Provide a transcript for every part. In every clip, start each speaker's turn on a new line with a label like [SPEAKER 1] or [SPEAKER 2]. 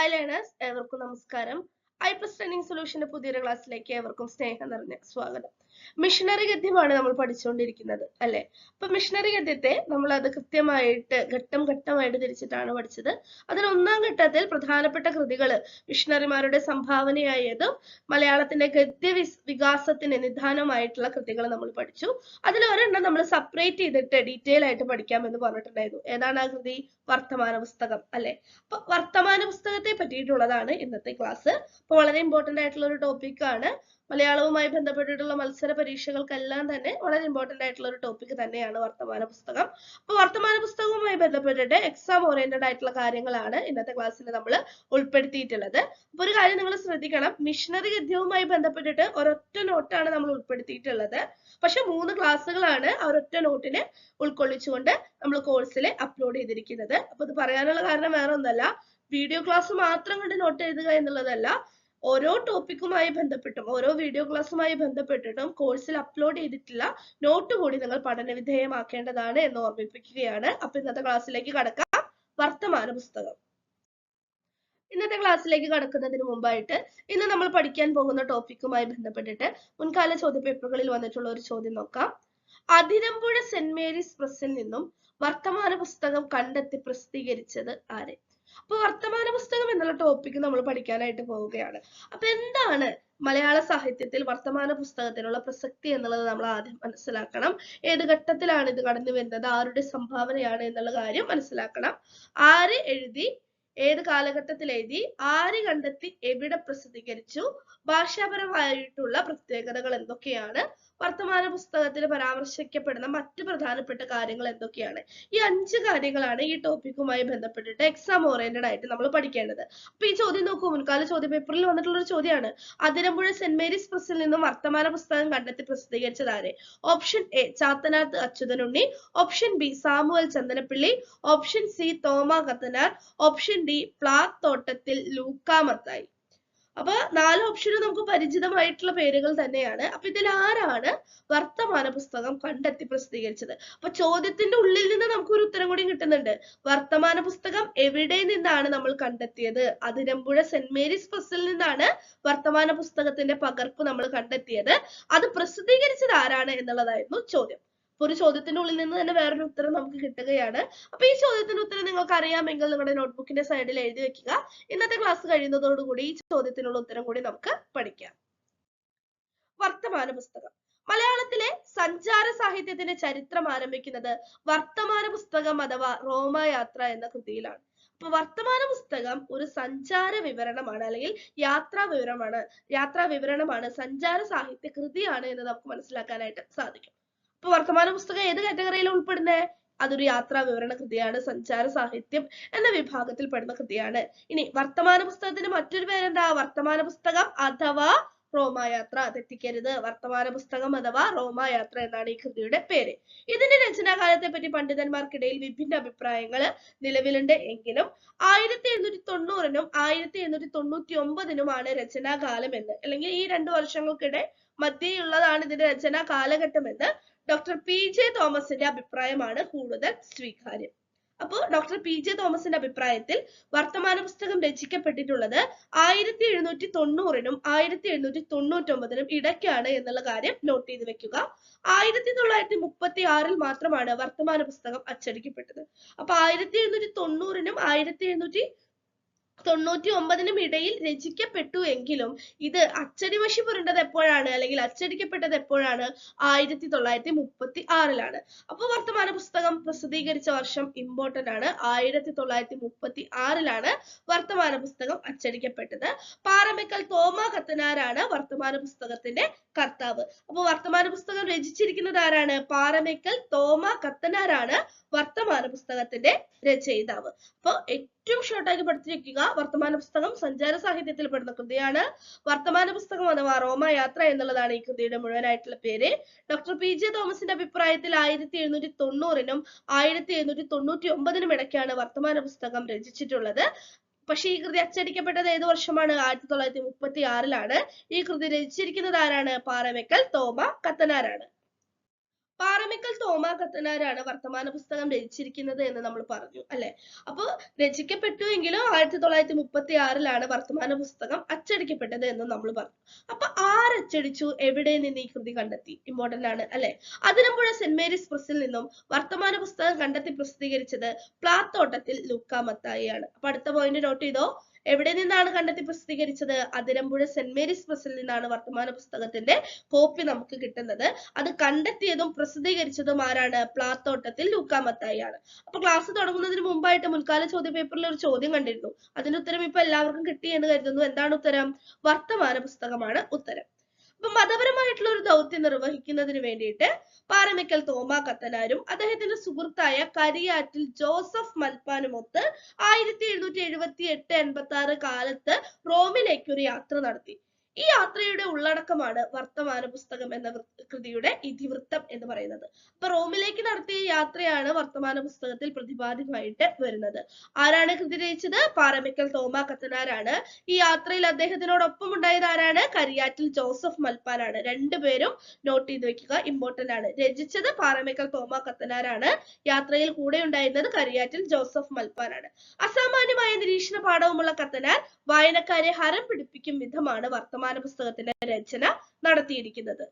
[SPEAKER 1] Hi learners ഏവർക്കും നമസ്കാരം. I plus സൊല്യൂഷന്റെ പുതിയൊരു ക്ലാസ്സിലേക്ക് ഏവർക്കും സ്നേഹം നിറഞ്ഞ സ്വാഗതം. മിഷണറി ഗദ്യമാണ് നമ്മൾ പഠിച്ചുകൊണ്ടിരിക്കുന്നത് അല്ലെ? അപ്പൊ മിഷണറി ഗദ്യത്തെ നമ്മൾ അത് കൃത്യമായിട്ട് ഘട്ടം ഘട്ടമായിട്ട് തിരിച്ചിട്ടാണ് പഠിച്ചത്. അതിൽ ഒന്നാം ഘട്ടത്തിൽ പ്രധാനപ്പെട്ട കൃതികൾ മിഷണറിമാരുടെ സംഭാവനയായതും മലയാളത്തിന്റെ ഗദ്യ വികാസത്തിന് നിധാനമായിട്ടുള്ള കൃതികൾ നമ്മൾ പഠിച്ചു. അതിൽ ഒരെണ്ണം നമ്മൾ സെപ്പറേറ്റ് ചെയ്തിട്ട് ഡീറ്റെയിൽ ആയിട്ട് പഠിക്കാമെന്ന് പറഞ്ഞിട്ടുണ്ടായിരുന്നു. ഏതാണ് ആ കൃതി? വർത്തമാന പുസ്തകം അല്ലെ? അപ്പൊ വർത്തമാന പുസ്തകത്തെ പറ്റിയിട്ടുള്ളതാണ് ഇന്നത്തെ ക്ലാസ് അപ്പൊ വളരെ ഇമ്പോർട്ടന്റ് ആയിട്ടുള്ള ഒരു ടോപ്പിക് ആണ് മലയാളവുമായി ബന്ധപ്പെട്ടിട്ടുള്ള മത്സര പരീക്ഷകൾക്കെല്ലാം തന്നെ വളരെ ഇമ്പോർട്ടന്റ് ആയിട്ടുള്ള ഒരു ടോപ്പിക് തന്നെയാണ് വർത്തമാന പുസ്തകം. അപ്പൊ വർത്തമാന പുസ്തകവുമായി ബന്ധപ്പെട്ടിട്ട് എക്സാം ഓറിയന്റഡ് ആയിട്ടുള്ള കാര്യങ്ങളാണ് ഇന്നത്തെ ക്ലാസ്സിൽ നമ്മൾ ഉൾപ്പെടുത്തിയിട്ടുള്ളത്. അപ്പൊ ഒരു കാര്യം നിങ്ങൾ ശ്രദ്ധിക്കണം. മിഷണറി ഗദ്യവുമായി ബന്ധപ്പെട്ടിട്ട് ഒരൊറ്റ നോട്ടാണ് നമ്മൾ ഉൾപ്പെടുത്തിയിട്ടുള്ളത്. പക്ഷെ മൂന്ന് ക്ലാസ്സുകളാണ് ആ ഒരൊറ്റ നോട്ടിനെ ഉൾക്കൊള്ളിച്ചുകൊണ്ട് നമ്മൾ കോഴ്സിൽ അപ്ലോഡ് ചെയ്തിരിക്കുന്നത്. അപ്പൊ ഇത് പറയാനുള്ള കാരണം വേറെ ഒന്നല്ല വീഡിയോ ക്ലാസ് മാത്രം കണ്ട് നോട്ട് എഴുതുക എന്നുള്ളതല്ല. ഓരോ ടോപ്പിക്കുമായി ബന്ധപ്പെട്ടും ഓരോ വീഡിയോ ക്ലാസ്സുമായി ബന്ധപ്പെട്ടിട്ടും കോഴ്സിൽ അപ്ലോഡ് ചെയ്തിട്ടുള്ള നോട്ട് കൂടി നിങ്ങൾ പഠനവിധേയമാക്കേണ്ടതാണ് എന്ന് ഓർമ്മിപ്പിക്കുകയാണ്. അപ്പൊ ഇന്നത്തെ ക്ലാസ്സിലേക്ക് കടക്കാം. വർത്തമാന പുസ്തകം. ഇന്നത്തെ ക്ലാസ്സിലേക്ക് കടക്കുന്നതിന് മുമ്പായിട്ട് ഇന്ന് നമ്മൾ പഠിക്കാൻ പോകുന്ന ടോപ്പിക്കുമായി ബന്ധപ്പെട്ടിട്ട് മുൻകാല ചോദ്യ പേപ്പറുകളിൽ വന്നിട്ടുള്ള ഒരു ചോദ്യം നോക്കാം. അതിരമ്പുഴ സെന്റ് മേരീസ് പ്രസിൽ നിന്നും വർത്തമാന പുസ്തകം കണ്ടെത്തി പ്രസിദ്ധീകരിച്ചത് ആര്? അപ്പൊ വർത്തമാന പുസ്തകം എന്നുള്ള ടോപ്പിക് നമ്മൾ പഠിക്കാനായിട്ട് പോവുകയാണ്. അപ്പൊ എന്താണ് മലയാള സാഹിത്യത്തിൽ വർത്തമാന പുസ്തകത്തിനുള്ള പ്രസക്തി എന്നുള്ളത് നമ്മൾ ആദ്യം മനസ്സിലാക്കണം. ഏത് ഘട്ടത്തിലാണ് ഇത് കടന്നു വരുന്നത്? ആരുടെ സംഭാവനയാണ് എന്നുള്ള കാര്യം മനസ്സിലാക്കണം. ആര് എഴുതി ഏത് കാലഘട്ടത്തിൽ എഴുതി ആര് കണ്ടെത്തി എവിടെ പ്രസിദ്ധീകരിച്ചു ഭാഷാപരമായിട്ടുള്ള പ്രത്യേകതകൾ എന്തൊക്കെയാണ് വർത്തമാന പുസ്തകത്തിൽ പരാമർശിക്കപ്പെടുന്ന മറ്റു പ്രധാനപ്പെട്ട കാര്യങ്ങൾ എന്തൊക്കെയാണ്? ഈ അഞ്ച് കാര്യങ്ങളാണ് ഈ ടോപ്പിക്കുമായി ബന്ധപ്പെട്ടിട്ട് എക്സാം ഓറിയന്റഡ് ആയിട്ട് നമ്മൾ പഠിക്കേണ്ടത്. അപ്പൊ ഈ ചോദ്യം നോക്കൂ മുൻകാല ചോദ്യ പേപ്പറിൽ വന്നിട്ടുള്ള ഒരു ചോദ്യമാണ്. അതിരമ്പുഴ സെന്റ് മേരീസ് പ്രസിൽ നിന്നും വർത്തമാന പുസ്തകം കണ്ടെത്തി പ്രസിദ്ധീകരിച്ചത് ആരെ? Option A Chathanath Achyuthanunni. Option B Samuel Chandanappally. Option C Thoma Kathanar. Option D Plathottathil Lukamathai അപ്പൊ നാല് ഓപ്ഷനും നമുക്ക് പരിചിതമായിട്ടുള്ള പേരുകൾ തന്നെയാണ്. അപ്പൊ ഇതിൽ ആരാണ് വർത്തമാന പുസ്തകം കണ്ടെത്തി പ്രസിദ്ധീകരിച്ചത്? അപ്പൊ ചോദ്യത്തിന്റെ ഉള്ളിൽ നിന്ന് നമുക്ക് ഒരു ഉത്തരം കൂടി കിട്ടുന്നുണ്ട്. വർത്തമാന പുസ്തകം എവിടെ നിന്നാണ് നമ്മൾ കണ്ടെത്തിയത്? അതിരമ്പുഴ സെന്റ് മേരീസ് പ്രസിൽ നിന്നാണ് വർത്തമാന പുസ്തകത്തിന്റെ പകർപ്പ് നമ്മൾ കണ്ടെത്തിയത്. അത് പ്രസിദ്ധീകരിച്ചത് ആരാണ് എന്നുള്ളതായിരുന്നു ചോദ്യം. അപ്പൊ ഒരു ചോദ്യത്തിന്റെ ഉള്ളിൽ നിന്ന് തന്നെ വേറൊരു ഉത്തരം നമുക്ക് കിട്ടുകയാണ്. അപ്പൊ ഈ ചോദ്യത്തിന്റെ ഉത്തരം നിങ്ങൾക്ക് അറിയാമെങ്കിൽ നിങ്ങളുടെ നോട്ട്ബുക്കിന്റെ സൈഡിൽ എഴുതി വെക്കുക. ഇന്നത്തെ ക്ലാസ് കഴിയുന്നതോടുകൂടി ഈ ചോദ്യത്തിനുള്ള ഉത്തരം കൂടി നമുക്ക് പഠിക്കാം. വർത്തമാന പുസ്തകം മലയാളത്തിലെ സഞ്ചാര സാഹിത്യത്തിന്റെ ചരിത്രം ആരംഭിക്കുന്നത് വർത്തമാന പുസ്തകം അഥവാ റോമയാത്ര എന്ന കൃതിയിലാണ്. അപ്പൊ വർത്തമാന പുസ്തകം ഒരു സഞ്ചാര വിവരണമാണ് അല്ലെങ്കിൽ യാത്രാ വിവരമാണ് യാത്രാ വിവരണമാണ് സഞ്ചാര സാഹിത്യ കൃതിയാണ് എന്ന് നമുക്ക് മനസ്സിലാക്കാനായിട്ട് സാധിക്കും. അപ്പൊ വർത്തമാന പുസ്തകം ഏത് കാറ്റഗറിയിൽ ഉൾപ്പെടുന്നേ? അതൊരു യാത്രാ വിവരണ കൃതിയാണ് സഞ്ചാര സാഹിത്യം എന്ന വിഭാഗത്തിൽ പെടുന്ന കൃതിയാണ്. ഇനി വർത്തമാന പുസ്തകത്തിന് മറ്റൊരു പേരെന്താ? വർത്തമാന പുസ്തകം അഥവാ റോമായാത്ര. തെറ്റിക്കരുത് വർത്തമാന പുസ്തകം അഥവാ റോമായാത്ര എന്നാണ് ഈ കൃതിയുടെ പേര്. ഇതിന്റെ രചനാകാലത്തെ പറ്റി പണ്ഡിതന്മാർക്കിടയിൽ വിഭിന്ന അഭിപ്രായങ്ങൾ നിലവിലുണ്ട്. എങ്കിലും ആയിരത്തി എഴുന്നൂറ്റി തൊണ്ണൂറിനും ആയിരത്തി എഴുന്നൂറ്റി തൊണ്ണൂറ്റി ഒമ്പതിനുമാണ് രചനാകാലം എന്ന് അല്ലെങ്കിൽ ഈ രണ്ടു വർഷങ്ങൾക്കിടെ മധ്യയുള്ളതാണ് ഇതിന്റെ രചന കാലഘട്ടം എന്ന് ഡോക്ടർ പി ജെ തോമസിന്റെ അഭിപ്രായമാണ് കൂടുതൽ സ്വീകാര്യം. അപ്പോൾ ഡോക്ടർ പി ജെ തോമസിന്റെ അഭിപ്രായത്തിൽ വർത്തമാന പുസ്തകം രചിക്കപ്പെട്ടിട്ടുള്ളത് ആയിരത്തി എഴുന്നൂറ്റി തൊണ്ണൂറിനും ആയിരത്തി എഴുന്നൂറ്റി തൊണ്ണൂറ്റി ഒമ്പതിനും ഇടയ്ക്കാണ് എന്നുള്ള കാര്യം നോട്ട് ചെയ്ത് വെക്കുക. ആയിരത്തി തൊള്ളായിരത്തി മുപ്പത്തി ആറിൽ മാത്രമാണ് വർത്തമാന പുസ്തകം അച്ചടിക്കപ്പെട്ടത്. അപ്പൊ ആയിരത്തി എഴുന്നൂറ്റി തൊണ്ണൂറിനും ആയിരത്തി എഴുന്നൂറ്റി തൊണ്ണൂറ്റി ഒമ്പതിനും ഇടയിൽ രചിക്കപ്പെട്ടു എങ്കിലും ഇത് അച്ചടിമഷി പുരണ്ടത് എപ്പോഴാണ്? അല്ലെങ്കിൽ അച്ചടിക്കപ്പെട്ടത് എപ്പോഴാണ്? ആയിരത്തി തൊള്ളായിരത്തി മുപ്പത്തി ആറിലാണ് അപ്പൊ വർത്തമാന പുസ്തകം പ്രസിദ്ധീകരിച്ച വർഷം ഇമ്പോർട്ടന്റ് ആണ്. ആയിരത്തി തൊള്ളായിരത്തി മുപ്പത്തി ആറിലാണ് വർത്തമാന പുസ്തകം അച്ചടിക്കപ്പെട്ടത്. പാറമേക്കൽ തോമ കത്തനാരാണ് വർത്തമാന പുസ്തകത്തിന്റെ കർത്താവ്. അപ്പൊ വർത്തമാന പുസ്തകം രചിച്ചിരിക്കുന്നത് ആരാണ്? പാറമേക്കൽ തോമ കത്തനാരാണ് വർത്തമാന പുസ്തകത്തിന്റെ രചയിതാവ്. അപ്പൊ ഏറ്റവും ഷോർട്ടാക്കി പഠിച്ചിരിക്കുക വർത്തമാന പുസ്തകം സഞ്ചാര സാഹിത്യത്തിൽ പെടുന്ന കൃതിയാണ് വർത്തമാന പുസ്തകം അഥവാ റോമ യാത്ര എന്നുള്ളതാണ് ഈ കൃതിയുടെ മുഴുവനായിട്ടുള്ള പേര്. ഡോക്ടർ പി ജെ തോമസിന്റെ അഭിപ്രായത്തിൽ ആയിരത്തി എഴുന്നൂറ്റി തൊണ്ണൂറിനും ആയിരത്തി എഴുന്നൂറ്റി തൊണ്ണൂറ്റി ഒമ്പതിനും ഇടയ്ക്കാണ് വർത്തമാന പുസ്തകം രചിച്ചിട്ടുള്ളത്. പക്ഷെ ഈ കൃതി അച്ചടിക്കപ്പെട്ടത് ഏത് വർഷമാണ്? ആയിരത്തി തൊള്ളായിരത്തി മുപ്പത്തി ആറിലാണ് ഈ കൃതി രചിച്ചിരിക്കുന്നത് ആരാണ്? പാറമേക്കൽ തോമ കത്തനാരാണ്. പാറമേക്കൽ തോമാ കത്തനാരാണ് വർത്തമാന പുസ്തകം രചിച്ചിരിക്കുന്നത് എന്ന് നമ്മൾ പറഞ്ഞു അല്ലെ? അപ്പൊ രചിക്കപ്പെട്ടു എങ്കിലും ആയിരത്തി തൊള്ളായിരത്തി മുപ്പത്തി ആറിലാണ് വർത്തമാന പുസ്തകം അച്ചടിക്കപ്പെട്ടത് എന്ന് നമ്മൾ പറഞ്ഞു. അപ്പൊ ആരച്ചടിച്ചു? എവിടെ നിന്ന് ഈ കൃതി കണ്ടെത്തി? ഇമ്പോർട്ടന്റ് ആണ് അല്ലെ? അതിരമ്പുഴ സെന്റ് മേരീസ് പ്രസിൽ നിന്നും വർത്തമാന പുസ്തകം കണ്ടെത്തി പ്രസിദ്ധീകരിച്ചത് പ്ലാത്തോട്ടത്തിൽ ലൂക്ക മത്തായിയാണ്. അപ്പൊ അടുത്ത പോയിന്റ് നോട്ട് ചെയ്തോ? എവിടെ നിന്നാണ് കണ്ടെത്തി പ്രസിദ്ധീകരിച്ചത്? അതിരമ്പുഴ സെന്റ് മേരീസ് പ്രസിൽ നിന്നാണ് വർത്തമാന പുസ്തകത്തിന്റെ കോപ്പി നമുക്ക് കിട്ടുന്നത്. അത് കണ്ടെത്തിയതും പ്രസിദ്ധീകരിച്ചതും ആരാണ്? പ്ലാത്തോട്ടത്തിൽ ലൂക്ക മത്തായിയാണ്. അപ്പൊ ക്ലാസ് തുടങ്ങുന്നതിന് മുമ്പായിട്ട് മുൻകാല ചോദ്യ പേപ്പറിൽ ഒരു ചോദ്യം കണ്ടിരുന്നു. അതിന് ഉത്തരം ഇപ്പൊ എല്ലാവർക്കും കിട്ടി എന്ന് കരുതുന്നു. എന്താണ് ഉത്തരം? വർത്തമാന പുസ്തകമാണ് ഉത്തരം. അപ്പൊ മതപരമായിട്ടുള്ള ഒരു ദൗത്യം നിർവഹിക്കുന്നതിന് വേണ്ടിയിട്ട് പാറമേക്കൽ തോമ കത്തനാരും അദ്ദേഹത്തിന്റെ സുഹൃത്തായ കരിയാറ്റിൽ ജോസഫ് മൽപ്പാനുമൊത്ത് ആയിരത്തി എഴുന്നൂറ്റി എഴുപത്തി എട്ട് എൺപത്തി ആറ് കാലത്ത് റോമിലേക്ക് ഒരു യാത്ര നടത്തി. ഈ യാത്രയുടെ ഉള്ളടക്കമാണ് വർത്തമാന പുസ്തകം എന്ന കൃതിയുടെ ഇതിവൃത്തം എന്ന് പറയുന്നത്. അപ്പൊ റോമിലേക്ക് നടത്തിയ യാത്രയാണ് വർത്തമാന പുസ്തകത്തിൽ പ്രതിപാദ്യമായിട്ട് വരുന്നത്. ആരാണ് കൃതി രചിച്ചത്? പാറമേക്കൽ തോമ കത്തനാരാണ്. ഈ യാത്രയിൽ അദ്ദേഹത്തിനോടൊപ്പം ഉണ്ടായത് ആരാണ്? കരിയാറ്റിൽ ജോസഫ് മൽപ്പാനാണ്. രണ്ടുപേരും നോട്ട് ചെയ്ത് വെക്കുക ഇമ്പോർട്ടന്റ് ആണ്. രചിച്ചത് പാറമേക്കൽ തോമ കത്തനാരാണ്. യാത്രയിൽ കൂടെ ഉണ്ടായിരുന്നത് കരിയാറ്റിൽ ജോസഫ് മൽപ്പാനാണ്. അസാമാന്യമായ നിരീക്ഷണ പാഠവുമുള്ള കത്തനാർ വായനക്കാരെ ഹരം പിടിപ്പിക്കും വിധമാണ് വർത്തമാന പുസ്തകത്തിന്റെ രചന നടത്തിയിരിക്കുന്നത്.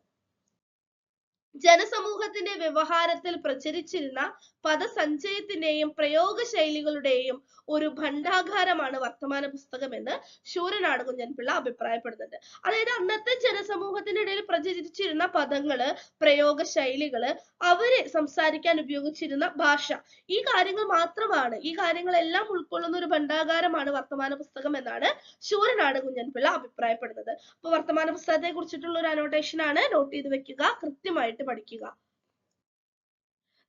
[SPEAKER 1] ജനസമൂഹത്തിന്റെ വ്യവഹാരത്തിൽ പ്രചരിച്ചിരുന്ന പദസഞ്ചയത്തിന്റെയും പ്രയോഗശൈലികളുടെയും ഒരു ഭണ്ഡാകാരമാണ് വർത്തമാന പുസ്തകം എന്ന് ശൂരനാട് കുഞ്ഞൻപിള്ള അഭിപ്രായപ്പെടുന്നുണ്ട്. അതായത് അന്നത്തെ ജനസമൂഹത്തിന്റെ ഇടയിൽ പ്രചരിച്ചിരുന്ന പദങ്ങൾ പ്രയോഗ ശൈലികൾ അവർ സംസാരിക്കാൻ ഉപയോഗിച്ചിരുന്ന ഭാഷ. ഈ കാര്യങ്ങൾ മാത്രമാണ് ഈ കാര്യങ്ങളെല്ലാം ഉൾക്കൊള്ളുന്ന ഒരു ഭണ്ഡാകാരമാണ് വർത്തമാന പുസ്തകം എന്നാണ് ശൂരനാട് കുഞ്ഞൻപിള്ള അഭിപ്രായപ്പെടുന്നത്. അപ്പൊ വർത്തമാന പുസ്തകത്തെ കുറിച്ചിട്ടുള്ള ഒരു അനോട്ടേഷൻ ആണ് നോട്ട് ചെയ്ത് വെക്കുക. കൃത്യമായിട്ട് പഠിക്കുക.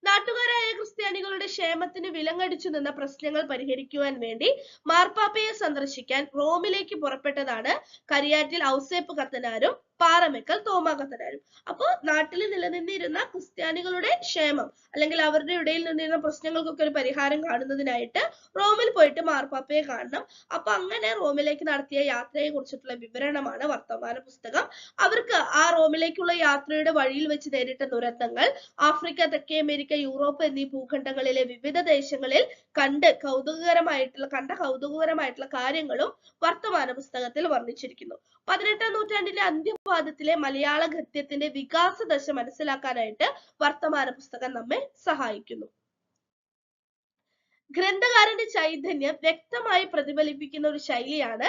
[SPEAKER 1] നാട്ടുകാരായ ക്രിസ്ത്യാനികളുടെ ക്ഷേമത്തിന് വിലങ്ങടിച്ചു നിന്ന പ്രശ്നങ്ങൾ പരിഹരിക്കുവാൻ വേണ്ടി മാർപ്പാപ്പയെ സന്ദർശിക്കാൻ റോമിലേക്ക് പുറപ്പെട്ടതാണ് കരിയാറ്റിൽ ഔസേപ്പ് കത്തനാരും പാറമേക്കൽ തോമ കത്തനാരും അപ്പോ നാട്ടിൽ നിലനിന്നിരുന്ന ക്രിസ്ത്യാനികളുടെ ക്ഷേമം അല്ലെങ്കിൽ അവരുടെ ഇടയിൽ നിന്നിരുന്ന പ്രശ്നങ്ങൾക്കൊക്കെ ഒരു പരിഹാരം കാണുന്നതിനായിട്ട് റോമിൽ പോയിട്ട് മാർപ്പാപ്പയെ കാണണം. അപ്പൊ അങ്ങനെ റോമിലേക്ക് നടത്തിയ യാത്രയെ കുറിച്ചിട്ടുള്ള വിവരണമാണ് വർത്തമാന പുസ്തകം. അവർക്ക് ആ റോമിലേക്കുള്ള യാത്രയുടെ വഴിയിൽ വെച്ച് നേരിട്ട ദുരന്തങ്ങൾ ആഫ്രിക്ക തെക്കേ അമേരിക്ക യൂറോപ്പ് എന്നീ ഭൂഖണ്ഡങ്ങളിലെ വിവിധ ദേശങ്ങളിൽ കണ്ട് കൗതുകകരമായിട്ടുള്ള കണ്ട കൗതുകകരമായിട്ടുള്ള കാര്യങ്ങളും വർത്തമാന പുസ്തകത്തിൽ വർണിച്ചിരിക്കുന്നു. പതിനെട്ടാം നൂറ്റാണ്ടിന്റെ അന്ത്യപാദത്തിലെ മലയാള ഗദ്യത്തിന്റെ വികാസ ദശ മനസ്സിലാക്കാനായിട്ട് വർത്തമാന പുസ്തകം നമ്മെ സഹായിക്കുന്നു. ഗ്രന്ഥകാരന്റെ ചൈതന്യം വ്യക്തമായി പ്രതിഫലിപ്പിക്കുന്ന ഒരു ശൈലിയാണ്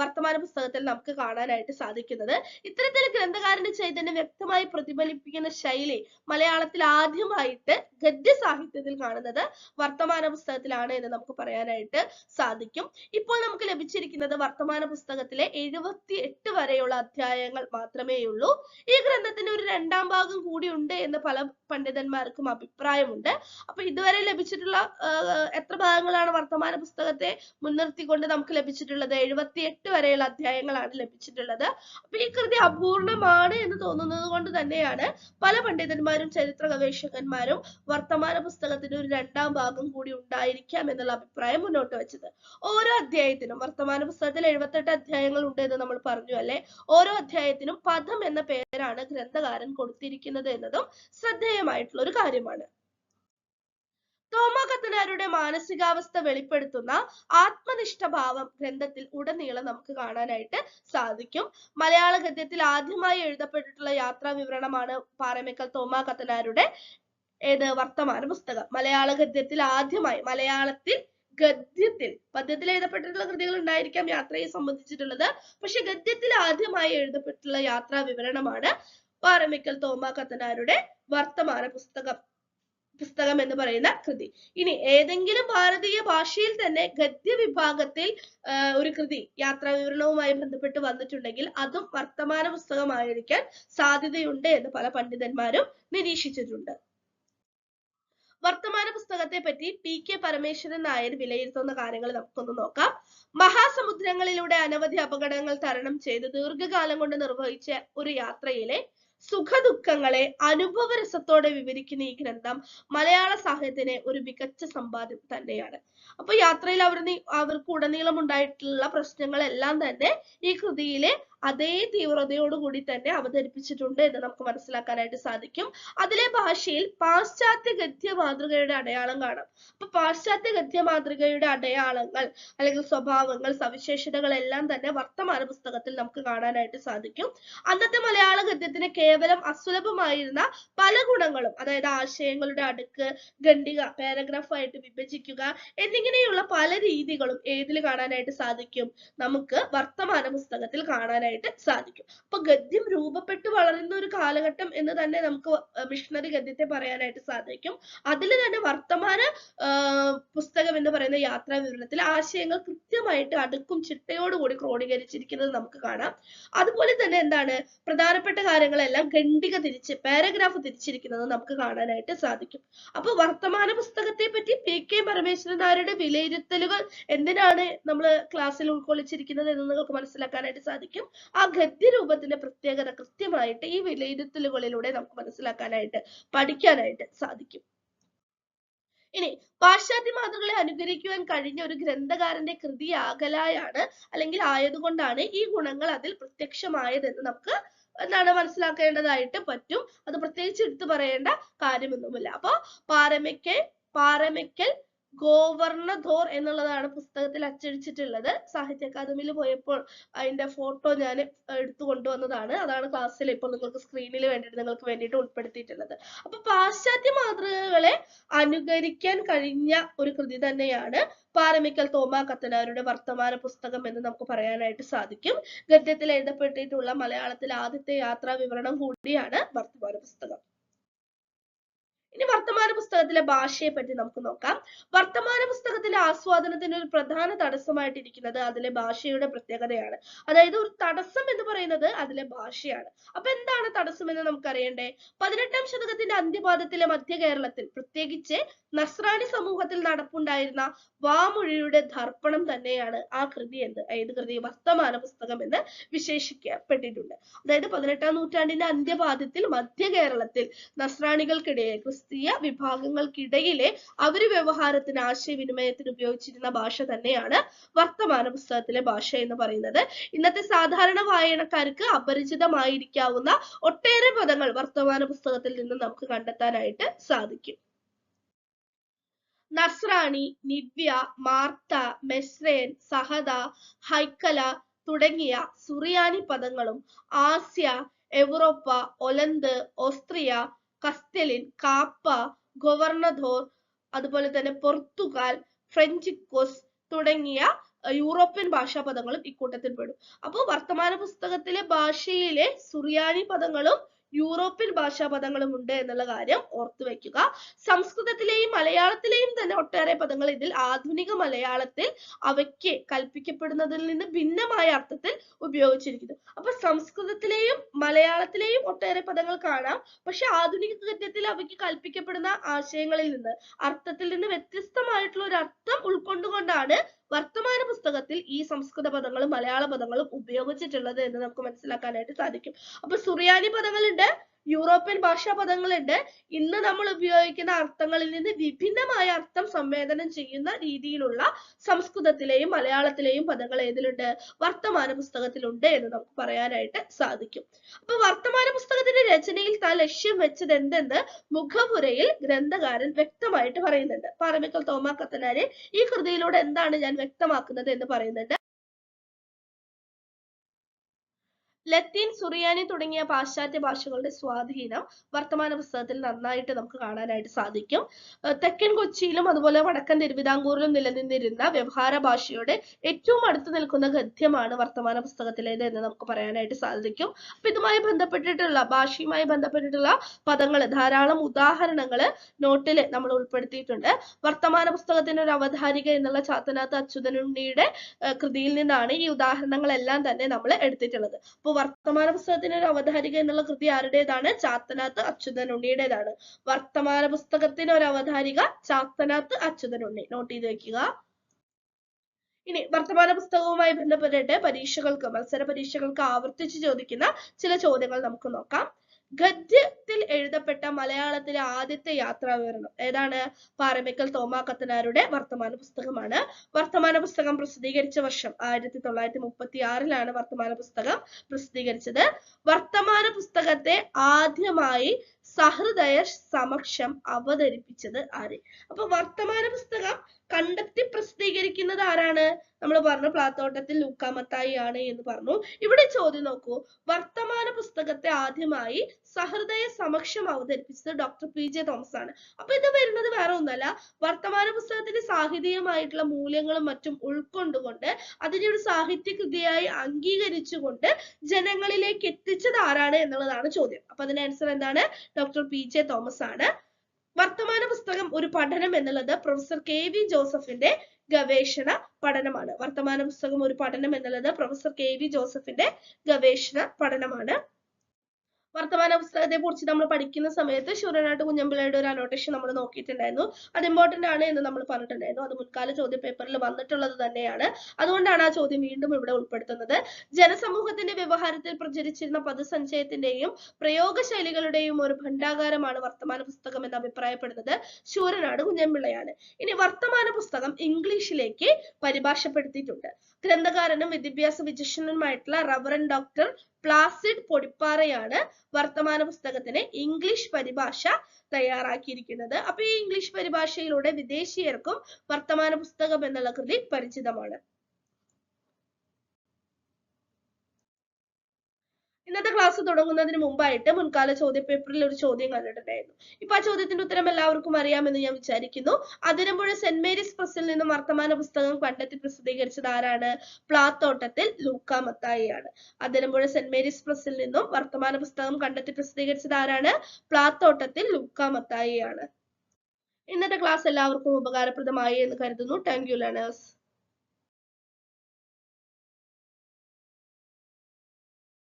[SPEAKER 1] വർത്തമാന പുസ്തകത്തിൽ നമുക്ക് കാണാനായിട്ട് സാധിക്കുന്നത്. ഇത്തരത്തിൽ ഗ്രന്ഥകാരന്റെ ചൈതന്യം വ്യക്തമായി പ്രതിഫലിപ്പിക്കുന്ന ശൈലി മലയാളത്തിൽ ആദ്യമായിട്ട് ഗദ്യ സാഹിത്യത്തിൽ കാണുന്നത് വർത്തമാന പുസ്തകത്തിലാണ് എന്ന് നമുക്ക് പറയാനായിട്ട് സാധിക്കും. ഇപ്പോൾ നമുക്ക് ലഭിച്ചിരിക്കുന്നത് വർത്തമാന പുസ്തകത്തിലെ എഴുപത്തി എട്ട് വരെയുള്ള അധ്യായങ്ങൾ മാത്രമേയുള്ളൂ. ഈ ഗ്രന്ഥത്തിന് ഒരു രണ്ടാം ഭാഗം കൂടി ഉണ്ട് എന്ന് പല പണ്ഡിതന്മാർക്കും അഭിപ്രായമുണ്ട്. അപ്പൊ ഇതുവരെ ലഭിച്ചിട്ടുള്ള എത്ര ഭാഗങ്ങളാണ് വർത്തമാന പുസ്തകത്തെ മുൻനിർത്തിക്കൊണ്ട് നമുക്ക് ലഭിച്ചിട്ടുള്ളത്? എഴുപത്തി എട്ട് വരെയുള്ള അധ്യായങ്ങളാണ് ലഭിച്ചിട്ടുള്ളത്. അപ്പൊ ഈ കൃതി അപൂർണമാണ് എന്ന് തോന്നുന്നത് കൊണ്ട് തന്നെയാണ് പല പണ്ഡിതന്മാരും ചരിത്ര ഗവേഷകന്മാരും വർത്തമാന പുസ്തകത്തിന് ഒരു രണ്ടാം ഭാഗം കൂടി ഉണ്ടായിരിക്കാം എന്നുള്ള അഭിപ്രായം മുന്നോട്ട് വെച്ചത്. ഓരോ അധ്യായത്തിനും വർത്തമാന പുസ്തകത്തിൽ എഴുപത്തെട്ട് അധ്യായങ്ങൾ ഉണ്ട് എന്ന് നമ്മൾ പറഞ്ഞു അല്ലെ? ഓരോ അധ്യായത്തിനും പദം എന്ന പേരാണ് ഗ്രന്ഥകാരൻ കൊടുത്തിരിക്കുന്നത് എന്നതും ശ്രദ്ധേയമായിട്ടുള്ള ഒരു കാര്യമാണ്. തോമ കത്തനാരുടെ മാനസികാവസ്ഥ വെളിപ്പെടുത്തുന്ന ആത്മനിഷ്ഠ ഭാവം ഗ്രന്ഥത്തിൽ ഉടനീളം നമുക്ക് കാണാനായിട്ട് സാധിക്കും. മലയാള ഗദ്യത്തിൽ ആദ്യമായി എഴുതപ്പെട്ടിട്ടുള്ള യാത്രാ വിവരണമാണ് പാറമേക്കൽ തോമാക്കത്തനാരുടെ കത്തനാരുടെ ഏത് വർത്തമാന പുസ്തകം. മലയാള ഗദ്യത്തിൽ ആദ്യമായി മലയാളത്തിൽ ഗദ്യത്തിൽ പദ്യത്തിൽ എഴുതപ്പെട്ടിട്ടുള്ള കൃതികൾ ഉണ്ടായിരിക്കാം യാത്രയെ സംബന്ധിച്ചിട്ടുള്ളത്. പക്ഷെ ഗദ്യത്തിൽ ആദ്യമായി എഴുതപ്പെട്ടിട്ടുള്ള യാത്രാ വിവരണമാണ് പാറമേക്കൽ തോമാ കത്തനാരുടെ വർത്തമാന പുസ്തകം. പുസ്തകം എന്ന് പറയുന്ന കൃതി. ഇനി ഏതെങ്കിലും ഭാരതീയ ഭാഷയിൽ തന്നെ ഗദ്യ വിഭാഗത്തിൽ ഒരു കൃതി യാത്രാ വിവരണവുമായി ബന്ധപ്പെട്ട് വന്നിട്ടുണ്ടെങ്കിൽ അതും വർത്തമാന പുസ്തകമായിരിക്കാൻ സാധ്യതയുണ്ട് എന്ന് പല പണ്ഡിതന്മാരും നിരീക്ഷിച്ചിട്ടുണ്ട്. വർത്തമാന പുസ്തകത്തെ പറ്റി പി കെ പരമേശ്വരൻ നായർ വിലയിരുത്തുന്ന കാര്യങ്ങൾ നമുക്കൊന്ന് നോക്കാം. മഹാസമുദ്രങ്ങളിലൂടെ അനവധി അപകടങ്ങൾ തരണം ചെയ്ത് ദീർഘകാലം കൊണ്ട് നിർവഹിച്ച ഒരു യാത്രയിലെ സുഖദുഃഖങ്ങളെ അനുഭവരസത്തോടെ വിവരിക്കുന്ന ഈ ഗ്രന്ഥം മലയാള സാഹിത്യത്തിന് ഒരു മികച്ച സമ്പാദ്യം തന്നെയാണ്. അപ്പൊ യാത്രയിൽ അവർ അവർക്ക് ഉടനീളം ഉണ്ടായിട്ടുള്ള പ്രശ്നങ്ങളെല്ലാം തന്നെ ഈ കൃതിയിലെ അതേ തീവ്രതയോടുകൂടി തന്നെ അവതരിപ്പിച്ചിട്ടുണ്ട് എന്ന് നമുക്ക് മനസ്സിലാക്കാനായിട്ട് സാധിക്കും. അതിലെ ഭാഷയിൽ പാശ്ചാത്യ ഗദ്യ മാതൃകയുടെ അടയാളം കാണാം. അപ്പൊ പാശ്ചാത്യ ഗദ്യ മാതൃകയുടെ അടയാളങ്ങൾ അല്ലെങ്കിൽ സ്വഭാവങ്ങൾ സവിശേഷതകൾ എല്ലാം തന്നെ വർത്തമാന പുസ്തകത്തിൽ നമുക്ക് കാണാനായിട്ട് സാധിക്കും. അന്നത്തെ മലയാള ഗദ്യത്തിന് കേവലം അസുലഭമായിരുന്ന പല ഗുണങ്ങളും അതായത് ആശയങ്ങളുടെ അടുക്ക് ഖണ്ഡിക പാരഗ്രാഫ് ആയിട്ട് വിഭജിക്കുക എന്നിങ്ങനെയുള്ള പല രീതികളും ഏതിൽ കാണാനായിട്ട് സാധിക്കും? നമുക്ക് വർത്തമാന പുസ്തകത്തിൽ കാണാനായിട്ട് സാധിക്കും. അപ്പൊ ഗദ്യം രൂപപ്പെട്ട് വളരുന്ന ഒരു കാലഘട്ടം എന്ന് തന്നെ നമുക്ക് മിഷണറി ഗദ്യത്തെ പറയാനായിട്ട് സാധിക്കും. അതിൽ തന്നെ വർത്തമാന പുസ്തകം എന്ന് പറയുന്ന യാത്രാ വിവരണത്തിൽ ആശയങ്ങൾ കൃത്യമായിട്ട് അടുക്കും ചിട്ടയോടുകൂടി ക്രോഡീകരിച്ചിരിക്കുന്നത് നമുക്ക് കാണാം. അതുപോലെ തന്നെ എന്താണ് പ്രധാനപ്പെട്ട കാര്യങ്ങളെല്ലാം ഖണ്ഡിക തിരിച്ച് പാരഗ്രാഫ് തിരിച്ചിരിക്കുന്നത് നമുക്ക് കാണാനായിട്ട് സാധിക്കും. അപ്പൊ വർത്തമാന പുസ്തകത്തെ പറ്റി പി കെ പരമേശ്വരൻ നായരുടെ വിലയിരുത്തലുകൾ എന്തിനാണ് നമ്മൾ ക്ലാസ്സിൽ ഉൾക്കൊള്ളിച്ചിരിക്കുന്നത് എന്ന് നിങ്ങൾക്ക് മനസ്സിലാക്കാനായിട്ട് സാധിക്കും. ആ ഗദ്യ രൂപത്തിന്റെ പ്രത്യേകത കൃത്യമായിട്ട് ഈ വിലയിരുത്തലുകളിലൂടെ നമുക്ക് മനസ്സിലാക്കാനായിട്ട് പഠിക്കാനായിട്ട് സാധിക്കും. ഇനി പാശ്ചാത്യ മാതൃകളെ അനുകരിക്കുവാൻ കഴിഞ്ഞ ഒരു ഗ്രന്ഥകാരന്റെ കൃതി ആകലായാണ് അല്ലെങ്കിൽ ആയതുകൊണ്ടാണ് ഈ ഗുണങ്ങൾ അതിൽ പ്രത്യക്ഷമായതെന്ന് നമുക്ക് എന്താണ് മനസ്സിലാക്കേണ്ടതായിട്ട് പറ്റും. അത് പ്രത്യേകിച്ച് എടുത്തു പറയേണ്ട കാര്യമൊന്നുമില്ല. അപ്പൊ പാരമിക്കൽ പാരമിക്കൽ ഗോവർണധോർ എന്നുള്ളതാണ് പുസ്തകത്തിൽ അച്ചടിച്ചിട്ടുള്ളത്. സാഹിത്യ അക്കാദമിയിൽ പോയപ്പോൾ അതിന്റെ ഫോട്ടോ ഞാൻ എടുത്തു കൊണ്ടുവന്നതാണ്. അതാണ് ക്ലാസ്സിൽ ഇപ്പോൾ നിങ്ങൾക്ക് സ്ക്രീനിൽ വേണ്ടിയിട്ട് നിങ്ങൾക്ക് വേണ്ടിയിട്ട് ഉൾപ്പെടുത്തിയിട്ടുള്ളത്. അപ്പൊ പാശ്ചാത്യ മാതൃകകളെ അനുകരിക്കാൻ കഴിഞ്ഞ ഒരു കൃതി തന്നെയാണ് പാരമിക്കൽ തോമ കത്തനാരുടെ വർത്തമാന പുസ്തകം എന്ന് നമുക്ക് പറയാനായിട്ട് സാധിക്കും. ഗദ്യത്തിൽ എഴുതപ്പെട്ടിട്ടുള്ള മലയാളത്തിലെ ആദ്യത്തെ യാത്രാ വിവരണം കൂടിയാണ് വർത്തമാന പുസ്തകം. ഇനി വർത്തമാന പുസ്തകത്തിലെ ഭാഷയെ പറ്റി നമുക്ക് നോക്കാം. വർത്തമാന പുസ്തകത്തിലെ ആസ്വാദനത്തിന് ഒരു പ്രധാന തടസ്സമായിട്ടിരിക്കുന്നത് അതിലെ ഭാഷയുടെ പ്രത്യേകതയാണ്. അതായത് ഒരു തടസ്സം എന്ന് പറയുന്നത് അതിലെ ഭാഷയാണ്. അപ്പൊ എന്താണ് തടസ്സം എന്ന് നമുക്കറിയണ്ടേ? പതിനെട്ടാം ശതകത്തിന്റെ അന്ത്യപാദത്തിലെ മധ്യ കേരളത്തിൽ പ്രത്യേകിച്ച് നസ്രാണി സമൂഹത്തിൽ നടപ്പുണ്ടായിരുന്ന വാമൊഴിയുടെ ദർപ്പണം തന്നെയാണ് ആ കൃതി എന്ന് ഏത് കൃതി? വർത്തമാന പുസ്തകം എന്ന് വിശേഷിക്കപ്പെട്ടിട്ടുണ്ട്. അതായത് പതിനെട്ടാം നൂറ്റാണ്ടിന്റെ അന്ത്യപാദത്തിൽ മധ്യ കേരളത്തിൽ നസ്രാണികൾക്കിടയിൽ ക്രിസ്തീയ വിഭാഗങ്ങൾക്കിടയിലെ അവർ വ്യവഹാരത്തിന് ആശയവിനിമയത്തിന് ഉപയോഗിച്ചിരുന്ന ഭാഷ തന്നെയാണ് വർത്തമാന പുസ്തകത്തിലെ ഭാഷ എന്ന് പറയുന്നത്. ഇന്നത്തെ സാധാരണ വായനക്കാർക്ക് അപരിചിതമായിരിക്കാവുന്ന ഒട്ടേറെ പദങ്ങൾ വർത്തമാന പുസ്തകത്തിൽ നിന്ന് നമുക്ക് കണ്ടെത്താനായിട്ട് സാധിക്കും. നസ്രാണി നിവ്യ മാർത്ത മെസ്രേൻ സഹദ ഹൈക്കല തുടങ്ങിയ സുറിയാനി പദങ്ങളും ആസ്യ യൂറോപ്പ ഒലന്ത് ഓസ്ട്രിയ കസ്തെലിൻ കാപ്പ ഗവർണധോർ അതുപോലെ തന്നെ പോർത്തുഗാൽ ഫ്രഞ്ചിക്കോസ് തുടങ്ങിയ യൂറോപ്യൻ ഭാഷാ പദങ്ങളും ഇക്കൂട്ടത്തിൽ പെടും. അപ്പോൾ വർത്തമാന പുസ്തകത്തിലെ ഭാഷയിലെ സുറിയാനി പദങ്ങളും യൂറോപ്യൻ ഭാഷാ പദങ്ങളും ഉണ്ട് എന്നുള്ള കാര്യം ഓർത്തു വെക്കുക. സംസ്കൃതത്തിലെയും മലയാളത്തിലെയും തന്നെ ഒട്ടേറെ പദങ്ങൾ ഇതിൽ ആധുനിക മലയാളത്തിൽ അവയ്ക്ക് കൽപ്പിക്കപ്പെടുന്നതിൽ നിന്ന് ഭിന്നമായ അർത്ഥത്തിൽ ഉപയോഗിച്ചിരിക്കുന്നു. അപ്പൊ സംസ്കൃതത്തിലെയും മലയാളത്തിലെയും ഒട്ടേറെ പദങ്ങൾ കാണാം. പക്ഷെ ആധുനിക ഗദ്യത്തിൽ അവയ്ക്ക് കൽപ്പിക്കപ്പെടുന്ന ആശയങ്ങളിൽ നിന്ന് അർത്ഥത്തിൽ നിന്ന് വ്യത്യസ്തമായിട്ടുള്ള ഒരു അർത്ഥം ഉൾക്കൊണ്ടുകൊണ്ടാണ് വർത്തമാന പുസ്തകത്തിൽ ഈ സംസ്കൃത പദങ്ങളും മലയാള പദങ്ങളും ഉപയോഗിച്ചിട്ടുള്ളത് എന്ന് നമുക്ക് മനസ്സിലാക്കാനായിട്ട് സാധിക്കും. അപ്പൊ സുറിയാനി പദങ്ങളുണ്ട്. യൂറോപ്യൻ ഭാഷാ പദങ്ങളുണ്ട് ഇന്ന് നമ്മൾ ഉപയോഗിക്കുന്ന അർത്ഥങ്ങളിൽ നിന്ന് വിഭിന്നമായ അർത്ഥം സംവേദനം ചെയ്യുന്ന രീതിയിലുള്ള സംസ്കൃതത്തിലെയും മലയാളത്തിലെയും പദങ്ങൾ ഏതിലുണ്ട്? വർത്തമാന പുസ്തകത്തിലുണ്ട് എന്ന് നമുക്ക് പറയാനായിട്ട് സാധിക്കും. അപ്പൊ വർത്തമാന പുസ്തകത്തിന്റെ രചനയിൽ താൻ ലക്ഷ്യം വെച്ചത് എന്തെന്ന് മുഖപുരയിൽ ഗ്രന്ഥകാരൻ വ്യക്തമായിട്ട് പറയുന്നുണ്ട്. പാറമിക്കൽ തോമാ കത്തനാരെ ഈ കൃതിയിലൂടെ എന്താണ് ഞാൻ വ്യക്തമാക്കുന്നത് എന്ന് പറയുന്നുണ്ട്. ലത്തീൻ സുറിയാനി തുടങ്ങിയ പാശ്ചാത്യ ഭാഷകളുടെ സ്വാധീനം വർത്തമാന പുസ്തകത്തിൽ നന്നായിട്ട് നമുക്ക് കാണാനായിട്ട് സാധിക്കും. തെക്കൻ കൊച്ചിയിലും അതുപോലെ വടക്കൻ തിരുവിതാംകൂറിലും നിലനിന്നിരുന്ന വ്യവഹാര ഭാഷയുടെ ഏറ്റവും അടുത്ത് നിൽക്കുന്ന ഗദ്യമാണ് വർത്തമാന പുസ്തകത്തിലേത് എന്ന് നമുക്ക് പറയാനായിട്ട് സാധിക്കും. അപ്പൊ ഇതുമായി ബന്ധപ്പെട്ടിട്ടുള്ള ഭാഷയുമായി ബന്ധപ്പെട്ടിട്ടുള്ള പദങ്ങൾ ധാരാളം ഉദാഹരണങ്ങൾ നോട്ടിൽ നമ്മൾ ഉൾപ്പെടുത്തിയിട്ടുണ്ട്. വർത്തമാന പുസ്തകത്തിന്റെ ഒരു അവധാരിക എന്നുള്ള ചാത്തനാത്ത് അച്യുതനുണ്ണിയുടെ കൃതിയിൽ നിന്നാണ് ഈ ഉദാഹരണങ്ങളെല്ലാം തന്നെ നമ്മൾ എടുത്തിട്ടുള്ളത്. അപ്പൊ വർത്തമാന പുസ്തകത്തിന് ഒരു അവതാരിക എന്നുള്ള കൃതി ആരുടേതാണ്? ചാത്തനാത്ത് അച്യുതൻ ഉണ്ണിയുടേതാണ് വർത്തമാന പുസ്തകത്തിന് ഒരു അവതാരിക ചാത്തനാത്ത് അച്യുതൻ ഉണ്ണി നോട്ട് ചെയ്ത് വെക്കുക. ഇനി വർത്തമാന പുസ്തകവുമായി ബന്ധപ്പെട്ടിട്ട് പരീക്ഷകൾക്ക് മത്സര പരീക്ഷകൾക്ക് ആവർത്തിച്ച് ചോദിക്കുന്ന ചില ചോദ്യങ്ങൾ നമുക്ക് നോക്കാം. ഗദ്യത്തിൽ എഴുതപ്പെട്ട മലയാളത്തിലെ ആദ്യത്തെ യാത്രാ വിവരണം ഏതാണ്? പാറമേക്കൽ തോമാ കത്തനാരുടെ വർത്തമാന പുസ്തകമാണ്. വർത്തമാന പുസ്തകം പ്രസിദ്ധീകരിച്ച വർഷം ആയിരത്തി തൊള്ളായിരത്തി മുപ്പത്തി ആറിലാണ് വർത്തമാന പുസ്തകം പ്രസിദ്ധീകരിച്ചത്. വർത്തമാന പുസ്തകത്തെ ആദ്യമായി സഹൃദയ സമക്ഷം അവതരിപ്പിച്ചത് ആര്? അപ്പൊ വർത്തമാന പുസ്തകം കണ്ടെത്തി പ്രസിദ്ധീകരിക്കുന്നത് ആരാണ്? നമ്മൾ പറഞ്ഞു പ്ലാത്തോട്ടത്തിൽ ലൂക്കാമത്തായി ആണ് എന്ന് പറഞ്ഞു. ഇവിടെ ചോദ്യം നോക്കൂ. വർത്തമാന പുസ്തകത്തെ ആദ്യമായി സഹൃദയ സമക്ഷം അവതരിപ്പിച്ചത് ഡോക്ടർ പി ജെ തോമസ് ആണ്. അപ്പൊ ഇത് വരുന്നത് വേറെ ഒന്നല്ല. വർത്തമാന പുസ്തകത്തിന്റെ സാഹിത്യമായിട്ടുള്ള മൂല്യങ്ങളും മറ്റും ഉൾക്കൊണ്ടുകൊണ്ട് അതിനെ ഒരു സാഹിത്യകൃതിയായി അംഗീകരിച്ചുകൊണ്ട് ജനങ്ങളിലേക്ക് എത്തിച്ചത് ആരാണ് എന്നുള്ളതാണ് ചോദ്യം. അപ്പൊ അതിന്റെ ആൻസർ എന്താണ്? ഡോക്ടർ പി ജെ തോമസ് ആണ്. വർത്തമാന പുസ്തകം ഒരു പഠനം എന്നുള്ളത് പ്രൊഫസർ കെ വി ജോസഫിന്റെ ഗവേഷണ പഠനമാണ്. വർത്തമാന പുസ്തകം ഒരു പഠനം എന്നുള്ളത് പ്രൊഫസർ കെ വി ജോസഫിന്റെ ഗവേഷണ പഠനമാണ്. വർത്തമാന പുസ്തകത്തെ കുറിച്ച് നമ്മൾ പഠിക്കുന്ന സമയത്ത് ശൂരനാട്ട് കുഞ്ഞമ്പിള്ളയുടെ ഒരു അനോട്ടേഷൻ നമ്മൾ നോക്കിയിട്ടുണ്ടായിരുന്നു. അത് ഇമ്പോർട്ടന്റ് ആണ് എന്ന് നമ്മൾ പറഞ്ഞിട്ടുണ്ടായിരുന്നു. അത് മുൻകാല ചോദ്യ പേപ്പറിൽ വന്നിട്ടുള്ളത് തന്നെയാണ്. അതുകൊണ്ടാണ് ആ ചോദ്യം വീണ്ടും ഇവിടെ ഉൾപ്പെടുത്തുന്നത്. ജനസമൂഹത്തിന്റെ വ്യവഹാരത്തിൽ പ്രചരിച്ചിരുന്ന പദസഞ്ചയത്തിന്റെയും പ്രയോഗശൈലികളുടെയും ഒരു ഭണ്ഡാകാരമാണ് വർത്തമാന പുസ്തകം എന്ന് അഭിപ്രായപ്പെടുന്നത് ശൂരനാട് കുഞ്ഞമ്പിള്ളയാണ്. ഇനി വർത്തമാന പുസ്തകം ഇംഗ്ലീഷിലേക്ക് പരിഭാഷപ്പെടുത്തിയിട്ടുണ്ട്. ഗ്രന്ഥകാരനും വിദ്യാഭ്യാസ വിചക്ഷണനുമായിട്ടുള്ള റവറൻ ഡോക്ടർ പ്ലാസിഡ് പൊടിപ്പാറയാണ് വർത്തമാന പുസ്തകത്തിന് ഇംഗ്ലീഷ് പരിഭാഷ തയ്യാറാക്കിയിരിക്കുന്നത്. അപ്പൊ ഈ ഇംഗ്ലീഷ് പരിഭാഷയിലൂടെ വിദേശീയർക്കും വർത്തമാന പുസ്തകം എന്നുള്ള കൃതി പരിചിതമാണ് ഇന്നത്തെ ക്ലാസ് തുടങ്ങുന്നതിന് മുമ്പായിട്ട് മുൻകാല ചോദ്യപേപ്പറിൽ ഒരു ചോദ്യം കണ്ടിട്ടുണ്ടായിരുന്നു. ഇപ്പൊ ആ ചോദ്യത്തിന്റെ ഉത്തരം എല്ലാവർക്കും അറിയാമെന്ന് ഞാൻ വിചാരിക്കുന്നു. അതിരമ്പുഴ സെന്റ് മേരീസ് പ്രസിൽ നിന്നും വർത്തമാന പുസ്തകം കണ്ടെത്തി പ്രസിദ്ധീകരിച്ചത് ആരാണ്? പ്ലാത്തോട്ടത്തിൽ ലൂക്ക മത്തായിയാണ്. അതിരമ്പുഴ സെന്റ് മേരീസ് പ്രസിൽ നിന്നും വർത്തമാന പുസ്തകം കണ്ടെത്തി പ്രസിദ്ധീകരിച്ചത് ആരാണ്? പ്ലാത്തോട്ടത്തിൽ ലൂക്ക മത്തായിയാണ്. ഇന്നത്തെ ക്ലാസ് എല്ലാവർക്കും ഉപകാരപ്രദമായി എന്ന് കരുതുന്നു. Thank you learners